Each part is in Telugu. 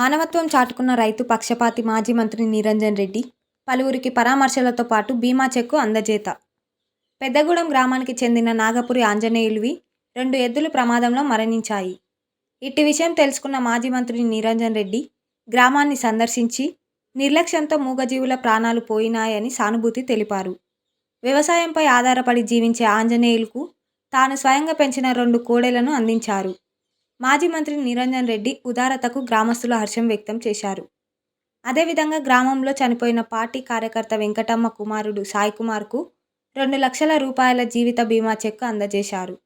మానవత్వం చాటుకున్న రైతు పక్షపాతి మాజీ మంత్రి నిరంజన్ రెడ్డి పలువురికి పరామర్శలతో పాటు బీమా చెక్కు అందజేత. పెద్దగూడెం గ్రామానికి చెందిన నాగపురి ఆంజనేయులువి రెండు ఎద్దులు ప్రమాదంలో మరణించాయి. ఇట్టి విషయం తెలుసుకున్న మాజీ మంత్రి నిరంజన్ రెడ్డి గ్రామాన్ని సందర్శించి నిర్లక్ష్యంతో మూగజీవుల ప్రాణాలు పోయినాయని సానుభూతి తెలిపారు. వ్యవసాయంపై ఆధారపడి జీవించే ఆంజనేయులకు తాను స్వయంగా పెంచిన రెండు కోడెలను అందించారు. మాజీ మంత్రి నిరంజన్ రెడ్డి ఉదారతకు గ్రామస్తులు హర్షం వ్యక్తం చేశారు. అదేవిధంగా గ్రామంలో చనిపోయిన పార్టీ కార్యకర్త వెంకటమ్మ కుమారుడు సాయి కుమార్కు రెండు లక్షల రూపాయల జీవిత బీమా చెక్ అందజేశారు.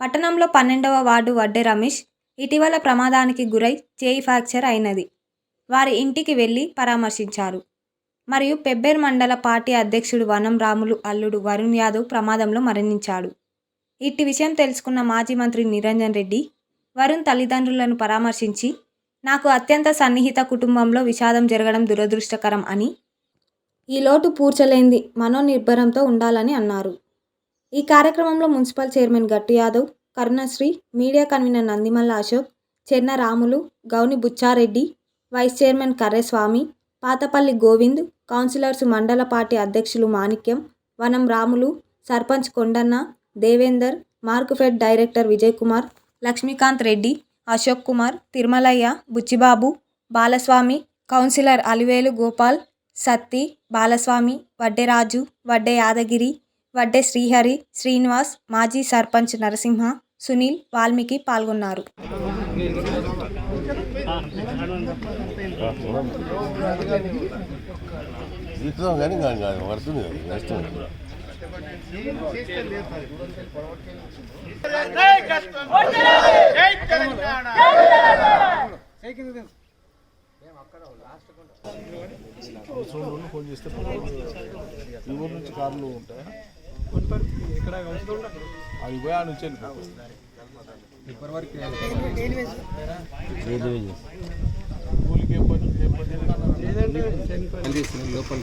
పట్టణంలో పన్నెండవ వార్డు వడ్డే రమేష్ ఇటీవల ప్రమాదానికి గురై చేయి ఫ్రాక్చర్ అయినది. వారి ఇంటికి వెళ్ళి పరామర్శించారు. మరియు పెబ్బేర్ మండల పార్టీ అధ్యక్షుడు వనం రాములు అల్లుడు వరుణ్ యాదవ్ ప్రమాదంలో మరణించాడు. ఇట్టి విషయం తెలుసుకున్న మాజీ మంత్రి నిరంజన్ రెడ్డి వరుణ్ తల్లిదండ్రులను పరామర్శించి నాకు అత్యంత సన్నిహిత కుటుంబంలో విషాదం జరగడం దురదృష్టకరం అని ఈ లోటు పూడ్చలేంది మనోనిర్భరంతో ఉండాలని అన్నారు. ఈ కార్యక్రమంలో municipal chairman Gattu Yadav Karunasri media convenor Nandimalla Ashok Chenna Ramulu Gouni Buchareddy vice chairman Karreswamy Pathapalli Govind councillors మండల పార్టీ అధ్యక్షులు మాణిక్యం వనం రాములు సర్పంచ్ కొండన్న దేవేందర్ మార్కుఫెడ్ డైరెక్టర్ విజయ్ కుమార్ లక్ష్మీకాంత్ రెడ్డి అశోక్ కుమార్ తిరుమలయ్య బుచ్చిబాబు బాలస్వామి కౌన్సిలర్ అలివేలు గోపాల్ సత్తి బాలస్వామి వడ్డెరాజు వడ్డే యాదగిరి వడ్డే శ్రీహరి శ్రీనివాస్ మాజీ సర్పంచ్ నరసింహ సునీల్ వాల్మీకి పాల్గొన్నారు. కానీ ఫోన్ చేస్తే ఈ ఊరు నుంచి కార్లు ఉంటాయా అవి పోయి ఆ నుంచి వెళ్ళిపోతాయి కూలికి ఏం పని పని